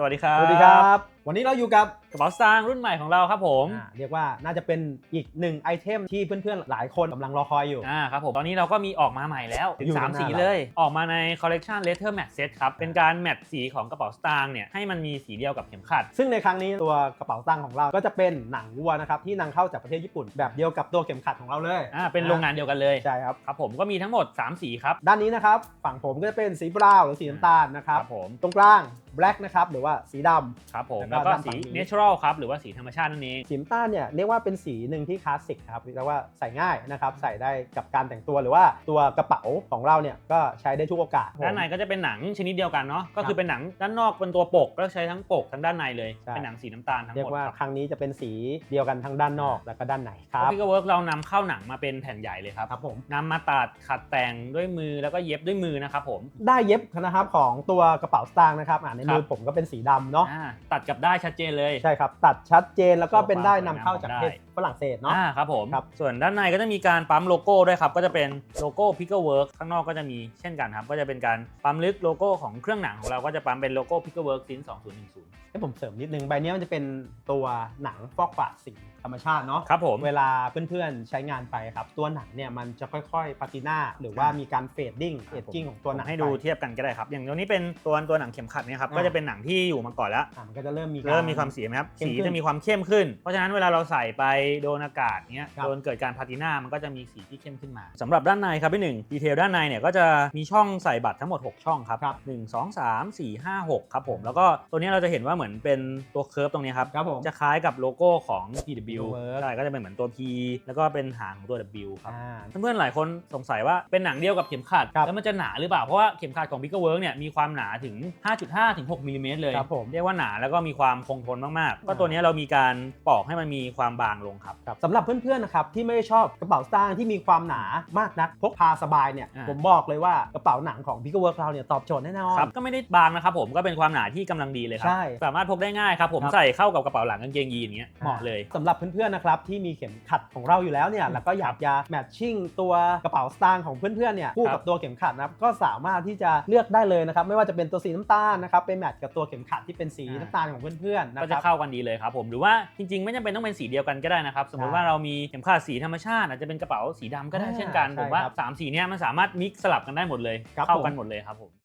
สวัสดีครับ สวัสดีครับ วันนี้เราอยู่กับกระเป๋าสตางค์รุ่นใหม่ของเราครับผม อ่าเรียกว่าน่าจะเป็นอีกหนึ่งไอเทมที่เพื่อนๆ หลายคนกำลังรอคอยอยู่ อ่าครับผมตอนนี้เราก็มีออกมาใหม่แล้ว ถึอยู่งตั้ง3นานสีแล้วเลย ออกมาในคอลเล t ชัน Letter Matte Set ครับ เป็นการแมทสีของกระเป๋าสตางค์เนี่ยให้มันมีสีเดียวกับเข็มขัด ซึ่งในครั้งนี้ตัวกระเป๋าตังค์ของเราก็จะเป็นหนังวัวนะครับที่นำเข้าจากประเทศญี่ปุ่น แบบเดียวกับตัวเข็มขัดของเราเลยอ่าเป็นโรงงานเดียวกันเลย ใช่ครับ ครับผมก็มีทั้งหมด 3 สีครับด้านนี้นะครับฝั่งผมก็จะเป็นสีบราวน์หรือสีน้ำตาลนะครับครับผม ตรงกลาง black นะครับหรือว่าสีดำครับผมแล้แล้ววก็ก็ด้านฝั่สีงนี้ Natural ครับหรือว่าสีธรรมชาตินั่นเองสีน้ำตาลเนี่ยเรียกว่าเป็นสีหนึ่งที่คลาสสิกครับเรียกว่าใส่ง่ายนะครับใส่ได้กับการแต่งตัวหรือว่าตัวกระเป๋าของเราเนี่ยก็ใช้ได้ทุกโอกาสด้านในก็จะเป็นหนังชนิดเดียวกันเนาะก็คือเป็นหนังด้านนอกเป็นตัวปกก็ใช้ทั้งปกทั้งด้านในเลยใช่เป็นหนังสีน้ำตาลทั้งหเรียมกดว่าครับครั้งนี้จะเป็นสีเดียวกันทั้งด้านนอกและก็ด้านในครับพิกเวิร์กเรานำเข้าหนังมาเป็นแผ่นใหญ่เลยครับครับผมนำมาตัดขัดแต่งด้วยมือแล้วก็เย็บด้วยมือนะครับผมได้เย็บนะครับของตัวกระเป๋าสตางค์นะครับอ่าในมือผมก็เป็นสีดำเนาะ อ่าตัดกับได้ชัดเจนเลย ใช่ครับ ตัดชัดเจนแล้วก็เป็นได้นำตัวความเข้าจากสวยงามประเทศ ฝรั่งเศสเนาะ อ่าครับผม ครับ ส่วนด้านในก็จะมีการปั๊มโลโก้ด้วยครับ ก็จะเป็นโลโก้ Pickle Work ข้างนอกก็จะมีเช่นกันครับ ก็จะเป็นการปั๊มลึกโลโก้ของเครื่องหนังของเราก็จะปั๊มเป็นโลโก้ Pickle Work ซิน2010 ให้ผมเสริมนิดนึงใบนี้มันจะเป็นตัวหนังฟอกปาดสีธรรมชาติเนาะ ครับผม เวลาเพื่อนๆใช้งานไปครับ ตัวหนังเนี่ยมันจะค่อยๆปาติน่าหรือว่ามีการเฟดดิ้งเอจจิ้งของตัวหนังให้ดูไป เทียบกันก็ได้ครับ อย่างตัวนี้เป็นตัวตัวหนังเข็มขัดเนี่ยครับ อ่า ก็จะเป็นหนังที่อยู่มาก่อนแล้ว อะมันก็จะเริ่มมีเริ่มมีความสีไหมครับ เข้มสีขึ้น จะมีความเข้มขึ้น เพราะฉะนั้นเวลาเราใส่ไปโดนอากาศเนี้ยครับ โดนเกิดการพาติน่ามันก็จะมีสีที่เข้มขึ้นมาสำหรับด้านในครับพี่หนึ่งดีเทลด้านในเนี่ยก็จะมีช่องใส่บัตรทั้งหมด 6 ช่องครับครับ หนึ่งสองสามสี่ห้าหกครับผมแล้วก็ตัวนี้เราจะเห็นว่าเหมือนเป็นตัวเคิร์ฟตรงนี้ครับ ครับผม จะคล้ายกับโลโก้ของ PW Work ใช่ก็จะเป็นเหมือนตัว P แล้วก็เป็นหางของตัว W ครับ อ่า เพื่อนๆ หลายคนสงสัยว่าเป็นหนังเดียวกับเข็มขัด ครับแล้วมันจะหนาหรือเปล่า เพราะว่าเข็มขัดของ Bigger Work เนี่ยมีความหนาถึง 5.5 ถึง 6มิลลิเมตรเลย ครับผมเรียกว่าหนาแล้วก็มีความคงทนมาก ๆ ก็อ่าตัวนี้เรามีการปอกให้มันมีความบางลงครับครับสำหรับเพื่อนๆนะครับที่ไม่ชอบกระเป๋าสตางค์ที่มีความหนามากนักพกพาสบายเนี่ยอ่าผมบอกเลยว่ากระเป๋าหนังของ Big Work เราเนี่ยตอบโจทย์แน่นอนครับก็ไม่ได้บางนะครับผมก็เป็นความหนาที่กำลังดีเลยครัใช่สามารถพกได้ง่ายครับผมครับใส่เข้ากับกระเป๋าหลังกางเกงยีนอย่างเงี้ยเหมาะเลยสำหรับเพื่อนๆนะครับที่มีเข็มขัดของเราอยู่แล้วเนี่ยแล้วก็อยากจะแมทชิ่งตัวกระเป๋าสตางค์ของเพื่อนๆเนี่ยคู่ครักับบตัวเข็มขัดนะครับก็สามารถที่จะเลือกได้เลยนะครับไม่ว่าจะเป็นตัวสีน้ำตาลนะครับไปแมทกับตัวเข็มขัดที่เป็นสีอ่าน้ำตาลของเพื่อนๆนะก็คจะรับเข้ากันดีเลยครับผมหรือว่าจริงๆ ไม่จำเป็นต้องเป็นสีเดียวกันก็ได้นะครับสมมติว่าเรามีเข็มขัดสีธรรมชาติอาจจะเป็นกระเป๋าสีดำก็ได้เช่นกันผมว่าสามสีเนี้ยมันสามารถมิกซ์สลับกันได้หมดเลยครับเข้ากันหมดเลยครับผม